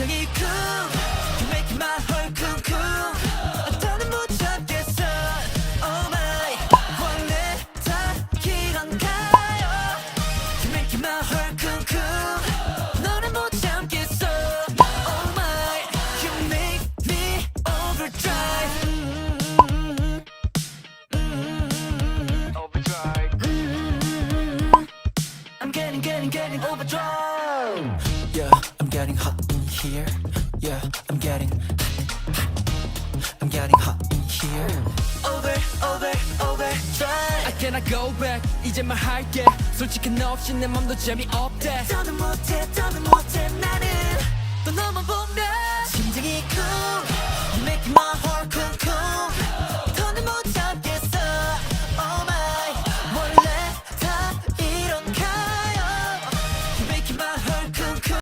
You make my whole 쿵쿵. 어떤 못 참겠어? Oh my 원래 다 이런가요? You make my whole 쿵쿵. 너는 못 참겠어? Oh my You make me overdrive. I'm getting getting getting overdrive. Yeah hot in here. Yeah, I'm getting I'm getting hot in here. Over, over, overdrive. I cannot go back 이제 말할게 솔직한 너 없이 내 맘도 재미없대 더는 못해, 더는 못해.